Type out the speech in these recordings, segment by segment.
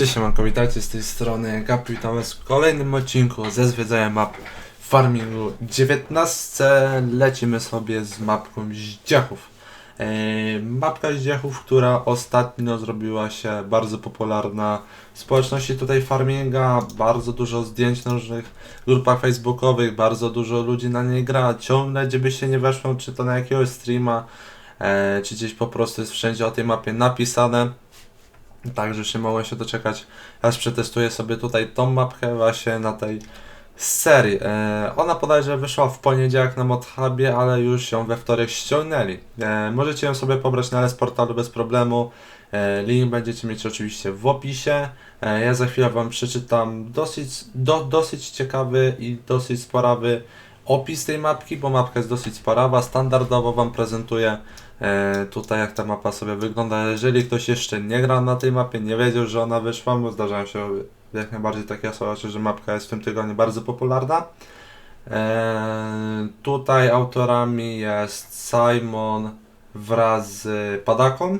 Cześć, siemanko, witajcie z tej strony Gapi, witam was w kolejnym odcinku ze zwiedzania map farmingu 19 lecimy sobie z mapką Zdziechów. Eee, mapka Zdziechów, która ostatnio zrobiła się bardzo popularna w społeczności tutaj farminga, bardzo dużo zdjęć na różnych grupach facebookowych, bardzo dużo ludzi na niej gra, ciągle gdzie się nie weszło, czy to na jakiegoś streama, eee, czy gdzieś po prostu jest wszędzie o tej mapie napisane. Także już nie mogłem się doczekać, aż przetestuję sobie tutaj tą mapkę właśnie na tej serii. E, ona bodajże wyszła w poniedziałek na ModHubie, ale już ją we wtorek ściągnęli. E, możecie ją sobie pobrać na portalu bez problemu. E, link będziecie mieć oczywiście w opisie. E, ja za chwilę Wam przeczytam dosyć, do, dosyć ciekawy i dosyć sporawy opis tej mapki, bo mapka jest dosyć sporawa. Standardowo Wam prezentuję tutaj jak ta mapa sobie wygląda. Jeżeli ktoś jeszcze nie grał na tej mapie, nie wiedział, że ona wyszła, bo zdarzają się jak najbardziej takie osoby, że mapka jest w tym tygodniu bardzo popularna. E, tutaj autorami jest Simon wraz z Padaką.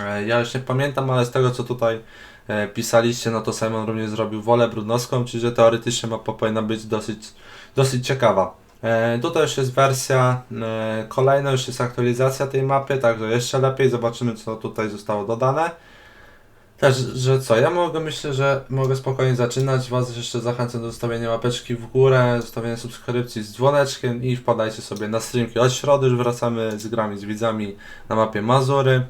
E, ja już nie pamiętam, ale z tego co tutaj e, pisaliście, no to Simon również zrobił wolę brudnowską, czyli że teoretycznie mapa powinna być dosyć, dosyć ciekawa. E, tutaj już jest wersja e, kolejna, już jest aktualizacja tej mapy, także jeszcze lepiej zobaczymy co tutaj zostało dodane. Też, że co, ja mogę, myślę, że mogę spokojnie zaczynać. Was jeszcze zachęcam do zostawienia łapeczki w górę, zostawienia subskrypcji z dzwoneczkiem i wpadajcie sobie na streamki. Od środy już wracamy z grami, z widzami na mapie Mazury.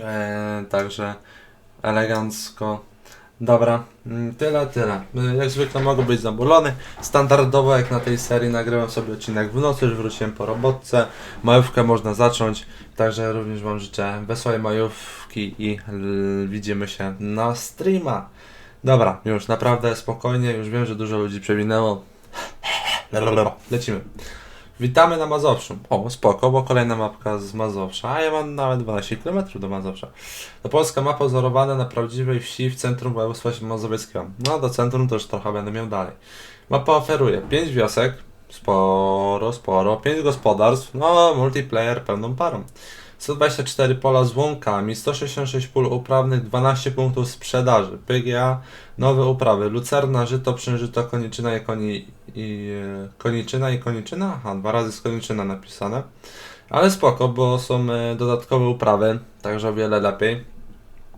E, także elegancko. Dobra, mm, tyle, tyle. Y, Jak zwykle mogę być zamulony. Standardowo jak na tej serii nagrywam sobie odcinek w nocy, już wróciłem po robotce. Majówkę można zacząć, także również Wam życzę wesołej majówki i widzimy się na streama. Dobra, już naprawdę spokojnie, już wiem, że dużo ludzi przewinęło. Lecimy. Witamy na Mazowszu. O, spoko, bo kolejna mapka z Mazowsza, a ja mam nawet 12 km do Mazowsza. To polska mapa wzorowana na prawdziwej wsi w centrum województwa mazowieckiego. No, do centrum też trochę będę miał dalej. Mapa oferuje 5 wiosek, sporo, sporo, 5 gospodarstw, no, multiplayer pełną parą. 124 pola z łąkami, 166 pól uprawnych, 12 punktów sprzedaży. PGA, nowe uprawy, lucerna, żyto, przężyto, koniczyna i koni... I, e, koniczyna i koniczyna? Aha, dwa razy z koniczyna napisane. Ale spoko, bo są e, dodatkowe uprawy, także o wiele lepiej.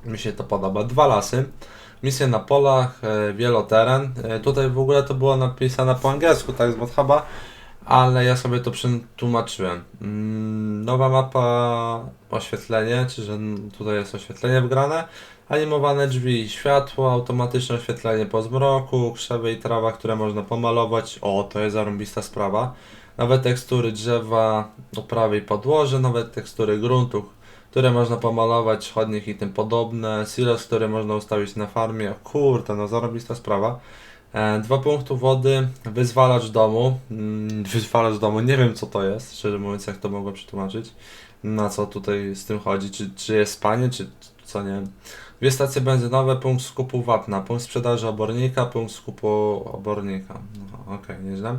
Mi się to podoba. Dwa lasy. Misje na polach, e, wieloteren. Tutaj w ogóle to było napisane po angielsku, tak z Modhuba, ale ja sobie to przetłumaczyłem. Mm, nowa mapa, oświetlenie, czy że tutaj jest oświetlenie wgrane. Animowane drzwi, światło, automatyczne oświetlenie po zmroku, krzewy i trawa, które można pomalować. O, to jest zarąbista sprawa. Nowe tekstury drzewa, uprawy i podłoże, nowe tekstury gruntu, które można pomalować, chodnik i tym podobne. Silos, który można ustawić na farmie. O kurde, no zarobista sprawa. E, dwa punktu wody, wyzwalacz domu. Mm, wyzwalacz domu, nie wiem co to jest, szczerze mówiąc, jak to mogło przetłumaczyć. Na co tutaj z tym chodzi, czy, czy jest spanie, czy, co nie. Dwie stacje benzynowe, punkt skupu wapna, punkt sprzedaży obornika, punkt skupu obornika. No, Okej, nieźle.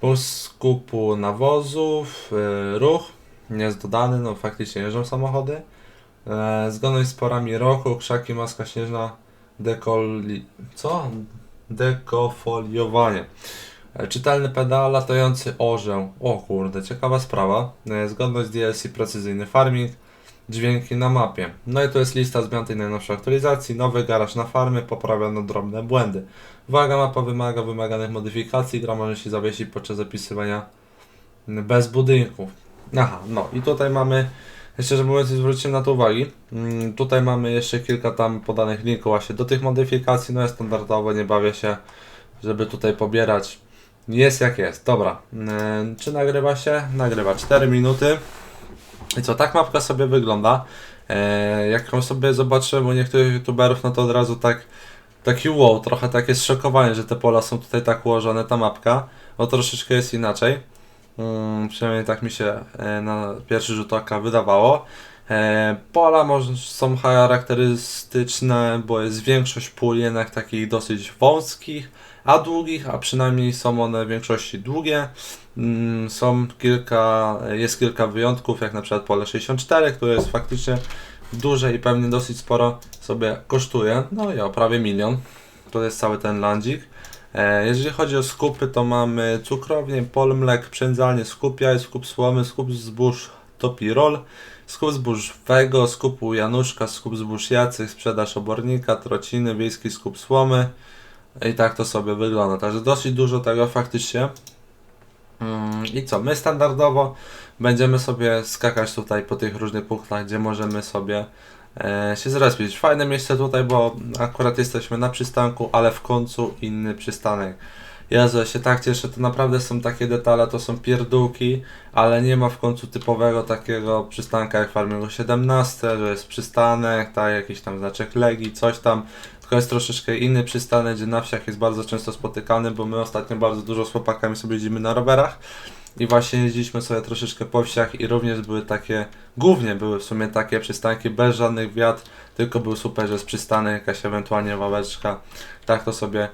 Punkt skupu nawozów, y, ruch, nie jest dodany, no faktycznie jeżdżą samochody. E, zgodność z porami roku, krzaki, maska śnieżna, dekoli... co? Dekofoliowanie. E, Czytelny pedał, latający orzeł. O kurde, ciekawa sprawa. E, Zgodność DLC, precyzyjny farming, dźwięki na mapie. No i to jest lista zmian tej najnowszej aktualizacji. Nowy garaż na farmy, poprawiono drobne błędy. Uwaga, mapa wymaga wymaganych modyfikacji. Gra może się zawiesić podczas zapisywania bez budynków. Aha, no i tutaj mamy, szczerze mówiąc, zwróciłem na to uwagi. Mm, tutaj mamy jeszcze kilka tam podanych linków właśnie do tych modyfikacji. No ja standardowo nie bawię się, żeby tutaj pobierać. Jest jak jest. Dobra. E, czy nagrywa się? Nagrywa 4 minuty. I co, tak mapka sobie wygląda. E, jak ją sobie zobaczyłem u niektórych youtuberów, no to od razu tak taki wow, trochę takie zszokowanie, że te pola są tutaj tak ułożone, ta mapka. O troszeczkę jest inaczej. Mm, przynajmniej tak mi się e, na pierwszy rzut oka wydawało. E, pola może, są charakterystyczne, bo jest większość pól jednak takich dosyć wąskich, a długich, a przynajmniej są one w większości długie. Mm, Są kilka, jest kilka wyjątków, jak na przykład pole 64, które jest faktycznie duże i pewnie dosyć sporo sobie kosztuje. No i o prawie milion. To jest cały ten landzik. E, Jeżeli chodzi o skupy, to mamy cukrownię, polmlek, przędzalnię, skup jaj, skup słomy, skup zbóż Topirol, skup zbóż Wego, skup u Januszka, skup zbóż Jacych, sprzedaż obornika, trociny, wiejski skup słomy. I tak to sobie wygląda. Także dosyć dużo tego faktycznie. Mm, I co? My standardowo będziemy sobie skakać tutaj po tych różnych punktach, gdzie możemy sobie się zrespić. Fajne miejsce tutaj, bo akurat jesteśmy na przystanku, ale w końcu inny przystanek. Ja się tak cieszę, to naprawdę są takie detale, to są pierdółki, ale nie ma w końcu typowego takiego przystanka jak w Farmingu 17, że jest przystanek, tak, jakiś tam znaczek Legii, coś tam, tylko jest troszeczkę inny przystanek, gdzie na wsiach jest bardzo często spotykany, bo my ostatnio bardzo dużo z chłopakami sobie jeździmy na rowerach i właśnie jeździliśmy sobie troszeczkę po wsiach i również były takie, głównie były w sumie takie przystanki bez żadnych wiatr, tylko był super, że jest przystanek, jakaś ewentualnie wałeczka, tak to sobie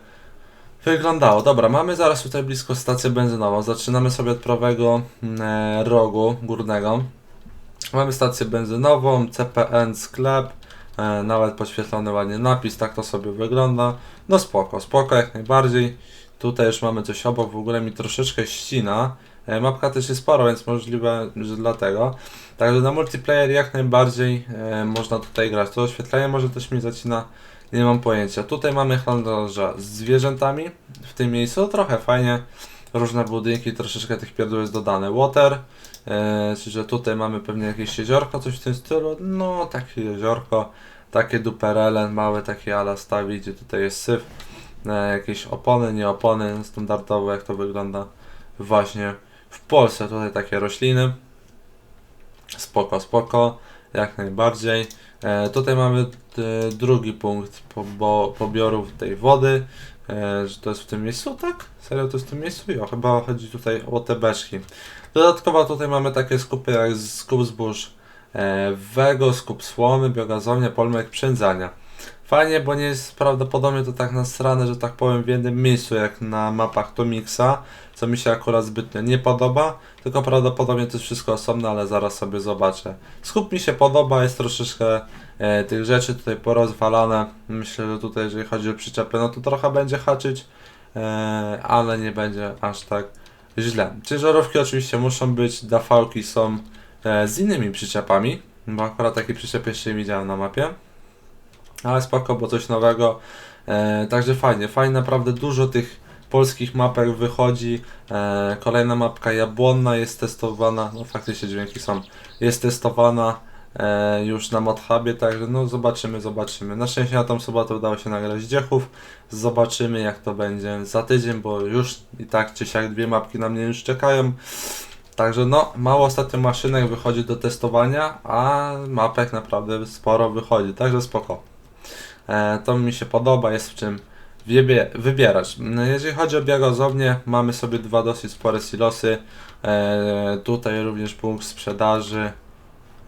wyglądało. Dobra, mamy zaraz tutaj blisko stację benzynową, zaczynamy sobie od prawego e, rogu górnego. Mamy stację benzynową, CPN sklep, e, nawet podświetlony ładnie napis, tak to sobie wygląda. No spoko, spoko jak najbardziej. Tutaj już mamy coś obok, w ogóle mi troszeczkę ścina. E, Mapka też jest sporo, więc możliwe, że dlatego. Także na multiplayer jak najbardziej e, można tutaj grać. To oświetlenie może też mi zacina, nie mam pojęcia. Tutaj mamy handlarza z zwierzętami w tym miejscu, trochę fajnie. Różne budynki, troszeczkę tych pierdół jest dodane. Water, e, czyli że tutaj mamy pewnie jakieś jeziorko, coś w tym stylu. No, takie jeziorko, takie duperele, małe takie ala stawi, gdzie tutaj jest syf. E, jakieś opony, nie opony, standardowe, jak to wygląda właśnie w Polsce. Tutaj takie rośliny. Spoko, spoko, jak najbardziej. E, tutaj mamy e, drugi punkt pobo, pobioru tej wody. E, że to jest w tym miejscu, tak? Serio to jest w tym miejscu? Jo, chyba chodzi tutaj o te beczki. Dodatkowo tutaj mamy takie skupy jak skup zbóż e, wego, skup słomy, biogazownia, polmek przędzania. Fajnie, bo nie jest prawdopodobnie to tak nasrane, że tak powiem, w jednym miejscu, jak na mapach Tomixa, co mi się akurat zbytnio nie podoba, tylko prawdopodobnie to jest wszystko osobno, ale zaraz sobie zobaczę. Skup mi się podoba, jest troszeczkę e, tych rzeczy tutaj porozwalane. Myślę, że tutaj, jeżeli chodzi o przyczepy, no to trochę będzie haczyć, e, ale nie będzie aż tak źle. Ciężarówki oczywiście muszą być, dafałki są e, z innymi przyczepami, bo akurat taki przyczep jeszcze nie widziałem na mapie. Ale spoko, bo coś nowego. E, także fajnie, fajnie, naprawdę dużo tych polskich mapek wychodzi. E, kolejna mapka Jabłonna jest testowana, no faktycznie dźwięki są, jest testowana e, już na ModHubie, także no zobaczymy, zobaczymy. Na szczęście na tą sobotę udało się nagrać Dziechów. Zobaczymy jak to będzie za tydzień, bo już i tak czy siak dwie mapki na mnie już czekają. Także no, mało ostatnio maszynek wychodzi do testowania, a mapek naprawdę sporo wychodzi, także spoko. E, to mi się podoba, jest w czym wybierać. No, Jeżeli chodzi o biogazownię, mamy sobie dwa dosyć spore silosy. E, tutaj również punkt sprzedaży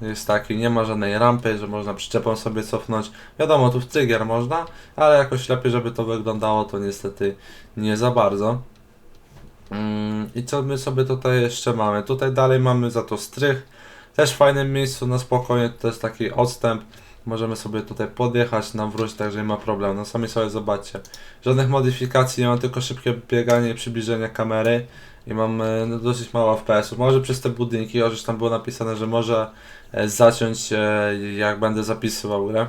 jest taki, nie ma żadnej rampy, że można przyczepą sobie cofnąć. Wiadomo, tu w cygier można, ale jakoś lepiej, żeby to wyglądało, to niestety nie za bardzo. Mm, I co my sobie tutaj jeszcze mamy? Tutaj dalej mamy za to strych. Też w fajnym miejscu, na spokojnie, to jest taki odstęp. Możemy sobie tutaj podjechać, nawrócić, także nie ma problemu. No sami sobie zobaczcie. Żadnych modyfikacji, nie mam tylko szybkie bieganie i przybliżenie kamery. I mam e, no, dosyć mało FPS-ów. Może przez te budynki, chociaż tam było napisane, że może e, zaciąć e, jak będę zapisywał grę.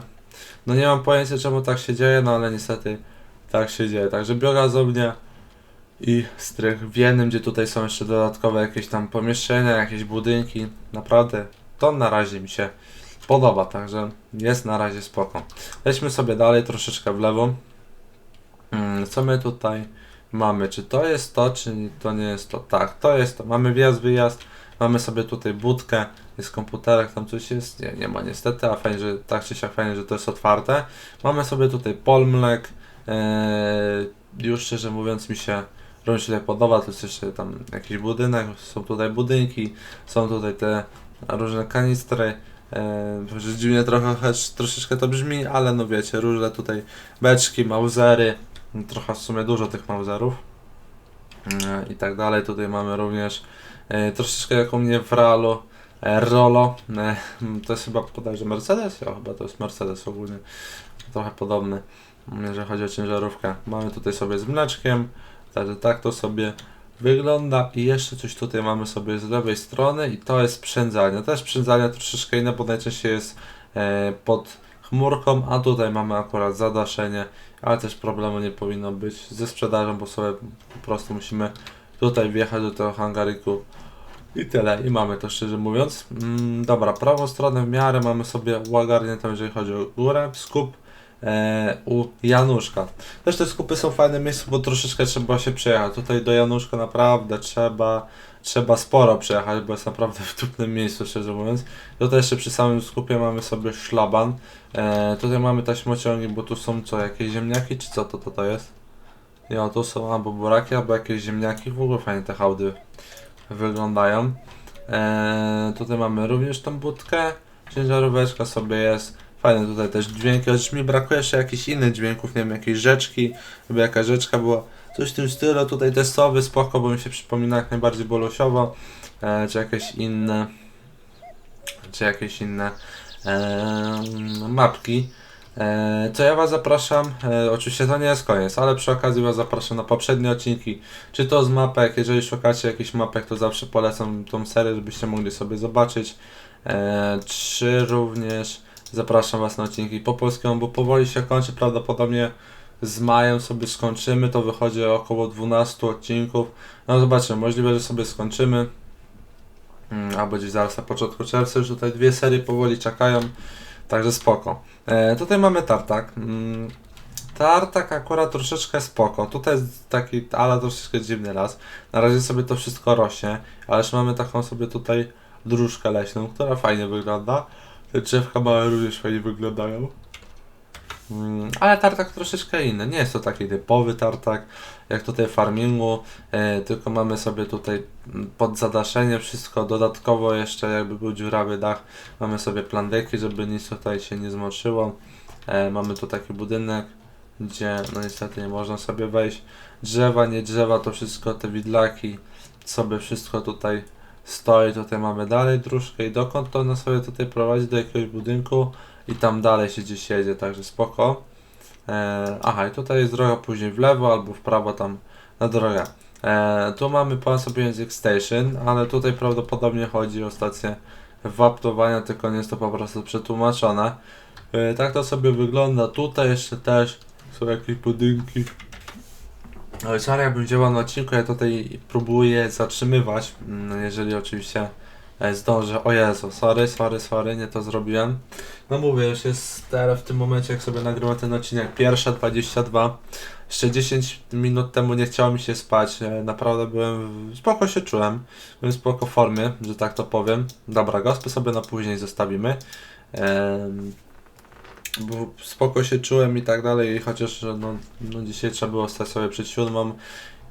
No nie mam pojęcia czemu tak się dzieje, no ale niestety tak się dzieje. Także biogazownia i strych w jednym, gdzie tutaj są jeszcze dodatkowe jakieś tam pomieszczenia, jakieś budynki. Naprawdę to na razie mi się podoba, także jest na razie spoko. Lećmy sobie dalej, troszeczkę w lewo. Mm, Co my tutaj mamy? Czy to jest to, czy to nie jest to? Tak, to jest to. Mamy wjazd, wyjazd. Mamy sobie tutaj budkę, jest komputerek, tam coś jest. Nie, nie ma niestety, a fajnie, że tak czy siak fajnie, że to jest otwarte. Mamy sobie tutaj polmlek. Eee, już szczerze mówiąc mi się również tutaj podoba, to jest jeszcze tam jakiś budynek, są tutaj budynki, są tutaj te różne kanistry. Że dziwnie trochę, choć troszeczkę to brzmi, ale no wiecie, różne tutaj beczki, mauzery, trochę w sumie dużo tych mauzerów eee, i tak dalej. Tutaj mamy również e, troszeczkę jak u mnie w e, Rolo, e, to jest chyba podajże Mercedes, ja chyba to jest Mercedes ogólnie, trochę podobny, jeżeli chodzi o ciężarówkę. Mamy tutaj sobie z mleczkiem, także tak to sobie wygląda i jeszcze coś tutaj mamy sobie z lewej strony i to jest sprzędzanie. Też sprzędzanie troszeczkę inne, bo najczęściej jest e, pod chmurką, a tutaj mamy akurat zadaszenie, ale też problemu nie powinno być ze sprzedażą, bo sobie po prostu musimy tutaj wjechać do tego hangariku i tyle, i mamy to szczerze mówiąc. Mm, dobra, prawą stronę w miarę mamy sobie uogarniętą, jeżeli chodzi o górę, skup e, u Januszka. Też te skupy są fajne miejsce, bo troszeczkę trzeba się przejechać. Tutaj do Januszka naprawdę trzeba, trzeba sporo przejechać, bo jest naprawdę w trudnym miejscu, szczerze mówiąc. Tutaj jeszcze przy samym skupie mamy sobie szlaban. E, tutaj mamy taśmociągi, bo tu są co, jakieś ziemniaki, czy co to to, to jest? Ja, tu są albo buraki, albo jakieś ziemniaki. W ogóle fajnie te hałdy wyglądają. E, tutaj mamy również tą budkę. Ciężaróweczka sobie jest. Fajne tutaj też dźwięki, chociaż mi brakuje jeszcze jakichś innych dźwięków, nie wiem, jakiejś rzeczki, żeby jakaś rzeczka była. Coś w tym stylu, tutaj testowy, spoko, bo mi się przypomina jak najbardziej bolosiowo, e, czy jakieś inne, czy jakieś inne e, mapki. E, co ja Was zapraszam, e, oczywiście to nie jest koniec, ale przy okazji Was zapraszam na poprzednie odcinki, czy to z mapek, jeżeli szukacie jakichś mapek, to zawsze polecam tą serię, żebyście mogli sobie zobaczyć, e, czy również zapraszam Was na odcinki po polskiemu, bo powoli się kończy, prawdopodobnie z majem sobie skończymy, to wychodzi około 12 odcinków, no zobaczymy, możliwe, że sobie skończymy, Mm, albo gdzieś zaraz na początku czerwca, już tutaj dwie serie powoli czekają, także spoko. E, tutaj mamy tartak. Mm, tartak akurat troszeczkę spoko. Tutaj jest taki, ale troszeczkę dziwny las. Na razie sobie to wszystko rośnie, ale już mamy taką sobie tutaj dróżkę leśną, która fajnie wygląda. Te drzewka małe również fajnie wyglądają. Mm, ale tartak troszeczkę inny. Nie jest to taki typowy tartak, jak tutaj farmingu, e, tylko mamy sobie tutaj mm, pod zadaszenie wszystko. Dodatkowo jeszcze jakby był dziurawy dach, mamy sobie plandeki, żeby nic tutaj się nie zmoczyło. E, mamy tu taki budynek, gdzie no niestety nie można sobie wejść. Drzewa, nie drzewa, to wszystko te widlaki sobie wszystko tutaj stoi. Tutaj mamy dalej dróżkę i dokąd to ona sobie tutaj prowadzi do jakiegoś budynku i tam dalej się gdzieś jedzie, także spoko. E, aha, i tutaj jest droga później w lewo albo w prawo tam na drogę. E, tu mamy pan sobie język station, ale tutaj prawdopodobnie chodzi o stację waptowania, tylko nie jest to po prostu przetłumaczone. E, tak to sobie wygląda. Tutaj jeszcze też są jakieś budynki. Sorry, jakbym działał na odcinku, ja tutaj próbuję zatrzymywać, mm, jeżeli oczywiście e, zdążę. O Jezu, sorry, sorry, sorry, nie to zrobiłem. No mówię, już jest teraz w tym momencie, jak sobie nagrywam ten odcinek, pierwsza 22. Jeszcze 10 minut temu nie chciało mi się spać. e, Naprawdę byłem, spoko się czułem. Byłem w spoko formie, że tak to powiem. Dobra, gospę sobie na później zostawimy. Em, bo spoko się czułem i tak dalej, chociaż no, no dzisiaj trzeba było stać sobie przed siódmą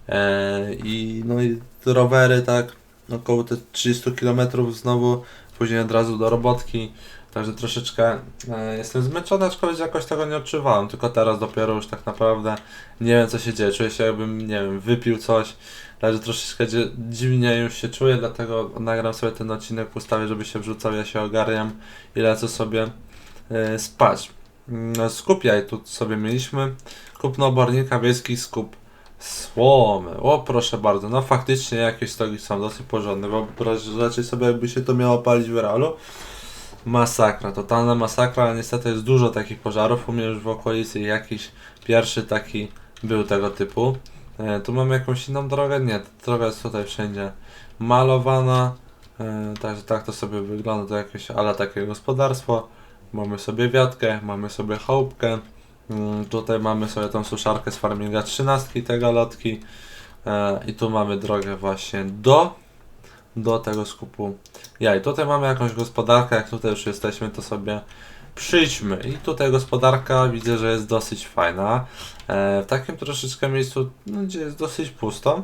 e, i no i rowery tak około te 30 km znowu, później od razu do robotki, także troszeczkę e, jestem zmęczony, aczkolwiek jakoś tego nie odczuwałem, tylko teraz dopiero już tak naprawdę nie wiem co się dzieje, czuję się jakbym, nie wiem, wypił coś, także troszeczkę dziwnie już się czuję, dlatego nagram sobie ten odcinek, ustawię, żeby się wrzucał, ja się ogarniam i lecę sobie spać. Mm, Skup jaj tu sobie mieliśmy. Kupno obornika wiejski skup słomy. O proszę bardzo, no faktycznie jakieś stogi są dosyć porządne, raczej sobie jakby się to miało palić w realu. Masakra, totalna masakra, ale niestety jest dużo takich pożarów. U mnie już w okolicy jakiś pierwszy taki był tego typu. E, tu mamy jakąś inną drogę? Nie, droga jest tutaj wszędzie malowana. E, także tak to sobie wygląda, to jakieś ale takie gospodarstwo. Mamy sobie wiatkę, mamy sobie chałupkę. Mm, Tutaj mamy sobie tą suszarkę z farminga 13 te galotki. E, I tu mamy drogę właśnie do, do tego skupu jaj. Tutaj mamy jakąś gospodarkę, jak tutaj już jesteśmy, to sobie przyjdźmy. I tutaj gospodarka widzę, że jest dosyć fajna. E, w takim troszeczkę miejscu, no, gdzie jest dosyć pusto.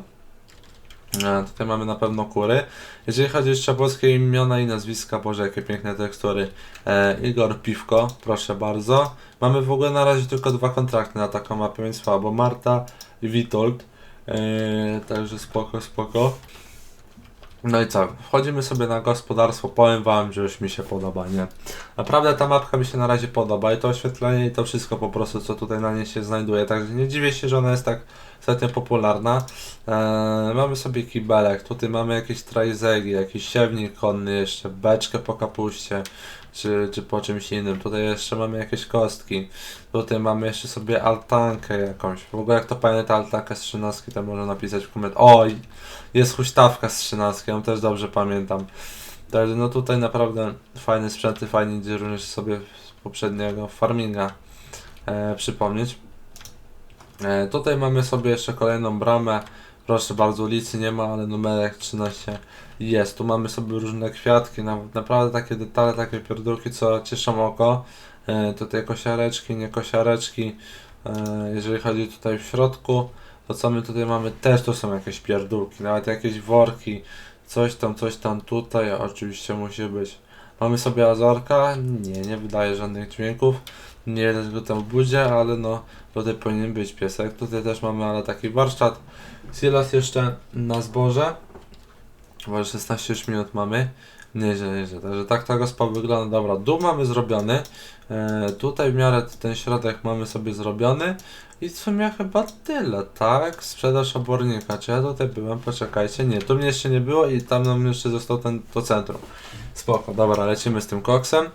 E, tutaj mamy na pewno kury. Jeżeli chodzi jeszcze o polskie imiona i nazwiska, Boże, jakie piękne tekstury. E, Igor Piwko, proszę bardzo. Mamy w ogóle na razie tylko dwa kontrakty na taką mapę, więc słabo. Marta i Witold. E, także spoko, spoko. No i co? Wchodzimy sobie na gospodarstwo, powiem wam, że już mi się podoba, nie? Naprawdę ta mapka mi się na razie podoba i to oświetlenie i to wszystko po prostu, co tutaj na niej się znajduje. Także nie dziwię się, że ona jest tak ostatnio popularna. Eee, mamy sobie kibelek, tutaj mamy jakieś trajzegi, jakiś siewnik konny jeszcze, beczkę po kapuście, czy, czy po czymś innym. Tutaj jeszcze mamy jakieś kostki. Tutaj mamy jeszcze sobie altankę jakąś. W ogóle jak to pamięta altankę z 13, to może napisać w komentarzu. Oj, jest huśtawka z 13, ją też dobrze pamiętam. Także no tutaj naprawdę fajne sprzęty, fajnie idzie również sobie z poprzedniego farminga e, przypomnieć. E, tutaj mamy sobie jeszcze kolejną bramę. Proszę bardzo, ulicy nie ma, ale numerek 13 jest. Tu mamy sobie różne kwiatki, na, naprawdę takie detale, takie pierdółki, co cieszą oko. E, tutaj kosiareczki, nie kosiareczki. E, jeżeli chodzi tutaj w środku, to co my tutaj mamy? Też tu są jakieś pierdółki, nawet jakieś worki, coś tam, coś tam tutaj oczywiście musi być. Mamy sobie azorka, nie, nie wydaje żadnych dźwięków, nie widać go tam w budzie, ale no tutaj powinien być piesek. Tutaj też mamy ale taki warsztat, silos jeszcze na zboże, bo 16 już minut mamy. Nieźle, nieźle. Także tak ta gospa wygląda. Dobra, dół mamy zrobiony. E, tutaj w miarę ten środek mamy sobie zrobiony. I w sumie chyba tyle, tak? Sprzedaż obornika. Czy ja tutaj byłem? Poczekajcie. Nie, tu mnie jeszcze nie było i tam nam jeszcze został ten, to centrum. Spoko, dobra, lecimy z tym koksem.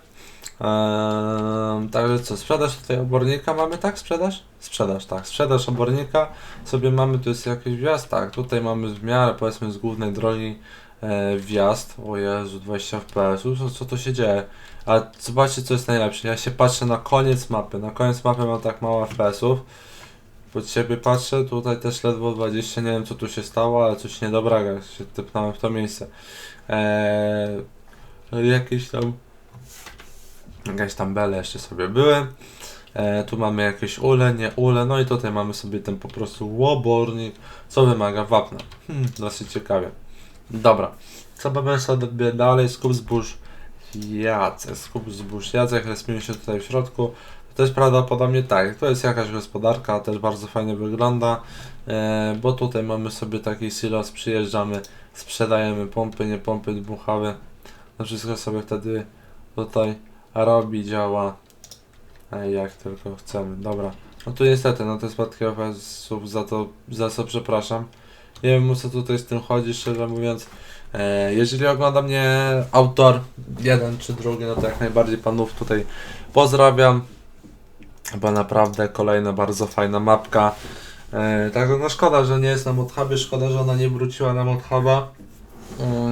Eee, także co, sprzedaż tutaj obornika mamy, tak? Sprzedaż? Sprzedaż, tak. Sprzedaż obornika. Sobie mamy, tu jest jakiś wjazd, tak. Tutaj mamy w miarę, powiedzmy, z głównej drogi e, wjazd. O Jezu, 20 fps. Co, co to się dzieje? A zobaczcie, co jest najlepsze. Ja się patrzę na koniec mapy. Na koniec mapy mam tak mało FPS-ów. Pod siebie patrzę, tutaj też ledwo 20, nie wiem co tu się stało, ale coś niedobrego, jak się typnąłem w to miejsce. Eee, jakieś tam jakieś tam bele jeszcze sobie były. E, tu mamy jakieś ule, nie ule, no i tutaj mamy sobie ten po prostu łobornik, co wymaga wapna. Hmm, dosyć ciekawie. Dobra, co mamy sobie dalej? Skup zbóż Jacek, skup zbóż Jacek, respimy się tutaj w środku. To jest prawdopodobnie tak, to jest jakaś gospodarka, też bardzo fajnie wygląda, e, bo tutaj mamy sobie taki silos, przyjeżdżamy, sprzedajemy pompy, nie pompy, dmuchawy, no wszystko sobie wtedy tutaj robi, działa, jak tylko chcemy, dobra. No tu niestety, no jest spadki OPS-ów, za to, za co przepraszam. Nie wiem o co tutaj z tym chodzi, szczerze mówiąc. E, jeżeli ogląda mnie autor, jeden czy drugi, no to jak najbardziej panów tutaj pozdrawiam. Bo naprawdę kolejna bardzo fajna mapka. E, tak, no szkoda, że nie jest nam od huby, szkoda, że ona nie wróciła nam od huba. Mm,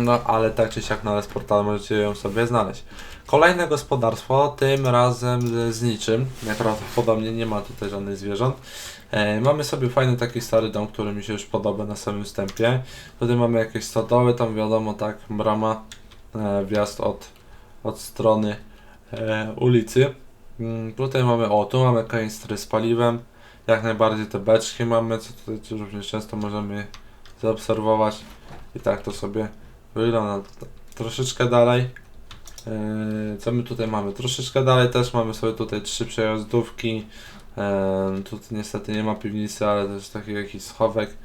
No, ale tak czy siak na portal możecie ją sobie znaleźć. Kolejne gospodarstwo, tym razem z, niczym. Najprawdopodobniej nie ma tutaj żadnych zwierząt. E, mamy sobie fajny taki stary dom, który mi się już podoba na samym wstępie. Tutaj mamy jakieś stodoły, tam wiadomo tak, brama, e, wjazd od, od strony e, ulicy. Mm, tutaj mamy, o tu mamy kanistry z paliwem, jak najbardziej te beczki mamy, co tutaj również często możemy zaobserwować. I tak to sobie wygląda. Troszeczkę dalej. Yy, co my tutaj mamy? Troszeczkę dalej też mamy sobie tutaj trzy przejazdówki. Yy, tutaj niestety nie ma piwnicy, ale też taki jakiś schowek.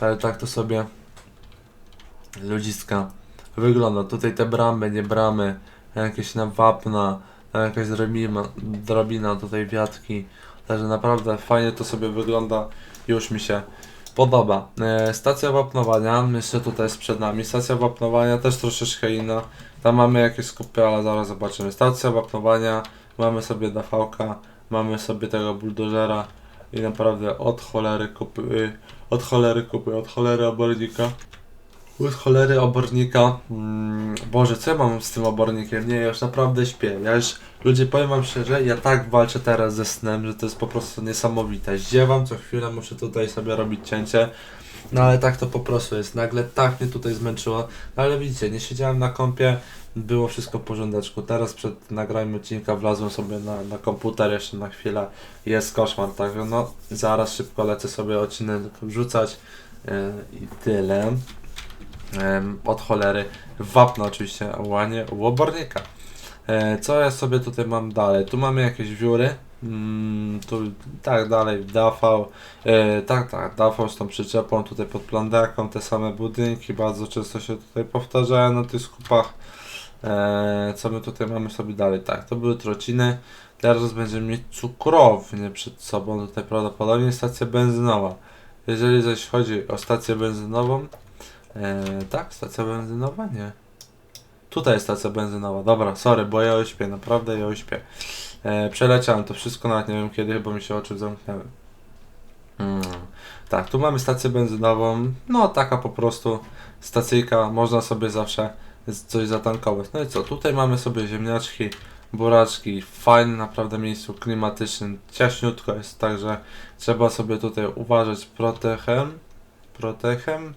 Ale tak to sobie ludziska wygląda. Tutaj te bramy, nie bramy, jakieś na wapna, jakaś drabina, drabina tutaj wiatki. Także naprawdę fajnie to sobie wygląda. Już mi się podoba. E, stacja wapnowania, jeszcze tutaj jest przed nami. Stacja wapnowania też troszeczkę inna. Tam mamy jakieś skupy, ale zaraz zobaczymy. Stacja wapnowania, mamy sobie dafałka, mamy sobie tego buldożera i naprawdę od cholery kupy, y, od cholery kupy, od cholery obornika. Od cholery obornika. Mm, Boże, co ja mam z tym obornikiem? Nie, już naprawdę śpię. Ja już, ludzie, powiem wam szczerze, ja tak walczę teraz ze snem, że to jest po prostu niesamowite. Zdziewam, co chwilę muszę tutaj sobie robić cięcie. No ale tak to po prostu jest. Nagle tak mnie tutaj zmęczyło. No ale widzicie, nie siedziałem na kąpie, było wszystko w porządeczku. Teraz przed nagraniem odcinka wlazłem sobie na, na komputer jeszcze na chwilę. Jest koszmar, także no zaraz szybko lecę sobie odcinek wrzucać yy, i tyle. Od cholery. Wapno oczywiście, łanie łobornika. E, co ja sobie tutaj mam dalej? Tu mamy jakieś wióry. Mm, tu tak dalej, Dafał, e, tak, tak, Dafał z tą przyczepą tutaj pod plandaką, te same budynki bardzo często się tutaj powtarzają na tych skupach. E, co my tutaj mamy sobie dalej? Tak, to były trociny. Teraz będziemy mieć cukrownię przed sobą, tutaj prawdopodobnie stacja benzynowa. Jeżeli zaś chodzi o stację benzynową, e, tak, stacja benzynowa? Nie. Tutaj jest stacja benzynowa, dobra, sorry, bo ja śpię, naprawdę ja śpię. E, przeleciałem to wszystko, nawet nie wiem kiedy, bo mi się oczy zamknęły. Mm. Tak, tu mamy stację benzynową, no taka po prostu stacyjka, można sobie zawsze coś zatankować. No i co, tutaj mamy sobie ziemniaczki, buraczki, fajne naprawdę miejscu klimatycznym, ciaśniutko jest, także trzeba sobie tutaj uważać protechem, protechem,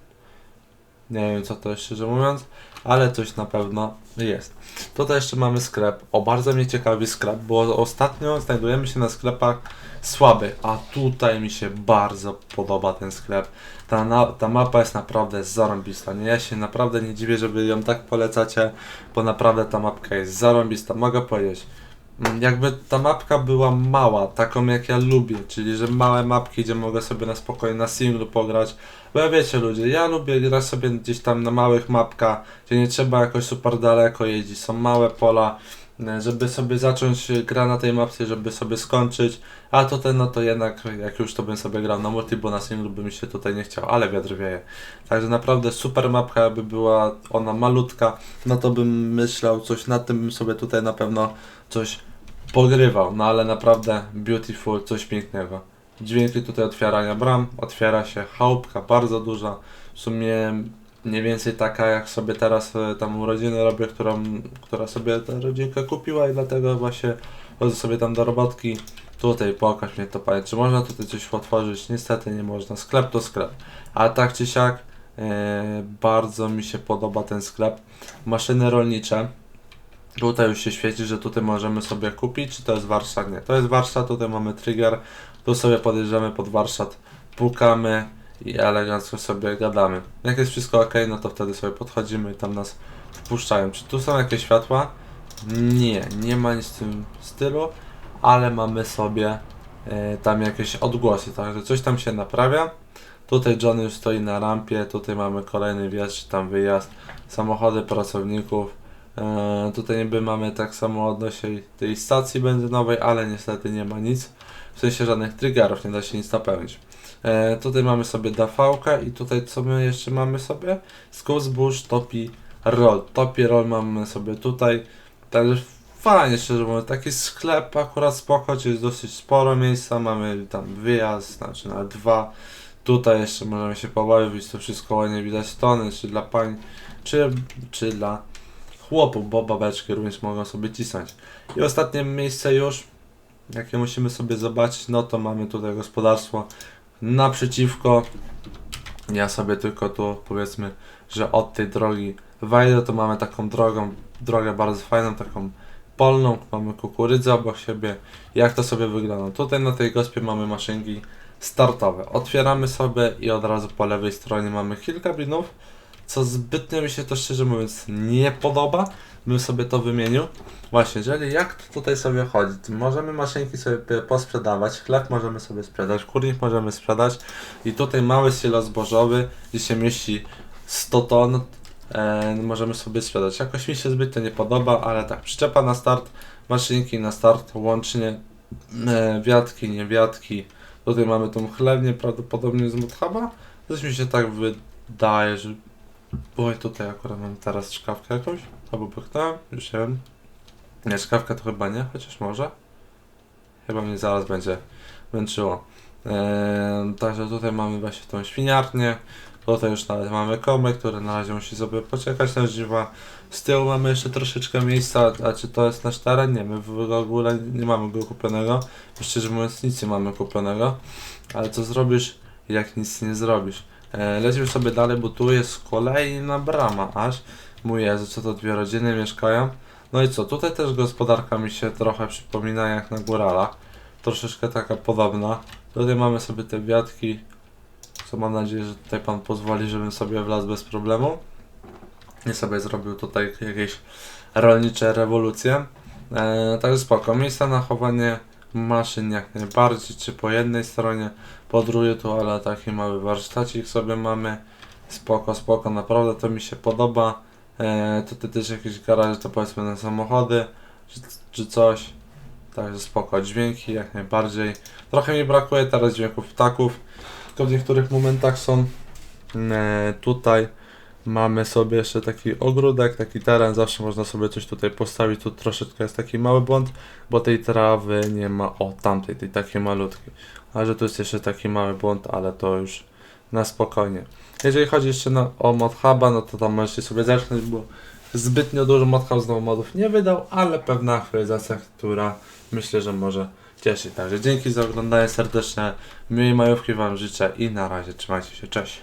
nie wiem co to jest szczerze mówiąc, ale coś na pewno jest. Tutaj jeszcze mamy sklep. O, bardzo mnie ciekawi sklep, bo ostatnio znajdujemy się na sklepach słaby, a tutaj mi się bardzo podoba ten sklep. Ta, na, ta mapa jest naprawdę zarąbista. Nie, ja się naprawdę nie dziwię, że wy ją tak polecacie, bo naprawdę ta mapka jest zarąbista. Mogę powiedzieć, jakby ta mapka była mała, taką jak ja lubię, czyli że małe mapki, gdzie mogę sobie na spokojnie na singlu pograć. Bo wiecie ludzie, ja lubię grać sobie gdzieś tam na małych mapkach, gdzie nie trzeba jakoś super daleko jeździć, są małe pola, e, żeby sobie zacząć e, gra na tej mapce, żeby sobie skończyć, a to ten, no to jednak jak już to bym sobie grał na multi, bo na singlu by mi się tutaj nie chciał, ale wiatr wieje. Także naprawdę super mapka, jakby była ona malutka, no to bym myślał coś na tym, bym sobie tutaj na pewno coś pogrywał, no ale naprawdę beautiful, coś pięknego. Dźwięki tutaj otwierania bram, otwiera się chałupka bardzo duża, w sumie mniej więcej taka jak sobie teraz e, tam urodziny robię, którą, która sobie ta rodzinka kupiła i dlatego właśnie chodzę sobie tam do robotki. Tutaj pokaż mnie to panie, czy można tutaj coś otworzyć? Niestety nie można, sklep to sklep. A tak czy siak e, bardzo mi się podoba ten sklep. Maszyny rolnicze. Tutaj już się świeci, że tutaj możemy sobie kupić, czy to jest warsztat? Nie, to jest warsztat, tutaj mamy trigger, tu sobie podjeżdżamy pod warsztat, pukamy i elegancko sobie gadamy. Jak jest wszystko ok, no to wtedy sobie podchodzimy i tam nas wpuszczają. Czy tu są jakieś światła? Nie, nie ma nic w tym stylu, ale mamy sobie e, tam jakieś odgłosy, także coś tam się naprawia. Tutaj Johnny już stoi na rampie, tutaj mamy kolejny wjazd, czy tam wyjazd, samochody pracowników. E, tutaj niby mamy tak samo odnośnie tej stacji benzynowej, ale niestety nie ma nic. W sensie żadnych triggerów, nie da się nic napełnić. E, tutaj mamy sobie dafałkę i tutaj co my jeszcze mamy sobie? Zbóż, topi, roll. Topi roll mamy sobie tutaj. Także fajnie szczerze mówiąc, taki sklep akurat spoko, gdzie jest dosyć sporo miejsca, mamy tam wyjazd, znaczy na dwa. Tutaj jeszcze możemy się pobawić, to wszystko ładnie widać tony, czy dla pań, czy, czy dla chłopów, bo babeczki również mogą sobie cisnąć. I ostatnie miejsce już, jakie musimy sobie zobaczyć, no to mamy tutaj gospodarstwo naprzeciwko. Ja sobie tylko tu powiedzmy, że od tej drogi wejdę, to mamy taką drogą, drogę bardzo fajną, taką polną, mamy kukurydzę obok siebie. Jak to sobie wygląda? Tutaj na tej gospie mamy maszynki startowe. Otwieramy sobie i od razu po lewej stronie mamy kilka blinów, co zbytnio mi się to szczerze mówiąc nie podoba. Bym sobie to wymienił. Właśnie, jeżeli jak to tutaj sobie chodzi, możemy maszynki sobie posprzedawać, chleb możemy sobie sprzedać, kurnik możemy sprzedać i tutaj mały silo zbożowy, gdzie się mieści 100 ton, e, możemy sobie sprzedać. Jakoś mi się zbyt to nie podoba, ale tak, przyczepa na start, maszynki na start, łącznie e, wiatki, niewiatki. Tutaj mamy tą chlebnię, prawdopodobnie z Muthuba. Coś mi się tak wydaje, że... Oj, tutaj akurat mam teraz szkawkę jakąś, albo pyknąłem, już nie wiem. Nie, szkawka to chyba nie, chociaż może. Chyba mnie zaraz będzie męczyło. Eee, także tutaj mamy właśnie tą świniarnię. Tutaj już nawet mamy komy, który na razie musi sobie poczekać na żniwa. Z tyłu mamy jeszcze troszeczkę miejsca, a czy to jest nasz teren? Nie, my w ogóle nie mamy go kupionego. Szczerze mówiąc nic nie mamy kupionego. Ale co zrobisz, jak nic nie zrobisz? E, lecimy sobie dalej, bo tu jest kolejna brama aż. Mój Jezu, co to dwie rodziny mieszkają. No i co, tutaj też gospodarka mi się trochę przypomina jak na góralach. Troszeczkę taka podobna. Tutaj mamy sobie te wiatki, co mam nadzieję, że tutaj pan pozwoli, żebym sobie wlazł bez problemu. Nie sobie zrobił tutaj jakieś rolnicze rewolucje. E, także spoko. Miejsca na chowanie maszyn jak najbardziej, czy po jednej stronie, po drugiej tu, ale taki mały warsztacik sobie mamy. Spoko, spoko, naprawdę to mi się podoba. E, tutaj też jakieś garaże, to powiedzmy na samochody, czy, czy coś. Także spoko, dźwięki jak najbardziej. Trochę mi brakuje teraz dźwięków ptaków, tylko w niektórych momentach są. E, tutaj mamy sobie jeszcze taki ogródek, taki teren, zawsze można sobie coś tutaj postawić. Tu troszeczkę jest taki mały błąd, bo tej trawy nie ma, o tamtej, tej takiej malutkiej. A że tu jest jeszcze taki mały błąd, ale to już na spokojnie. Jeżeli chodzi jeszcze na, o ModHuba, no to tam możecie sobie zerknąć, bo zbytnio dużo ModHub znowu modów nie wydał, ale pewna aktualizacja, która myślę, że może cieszyć. Także dzięki za oglądanie serdecznie, miłej majówki Wam życzę i na razie, trzymajcie się, cześć.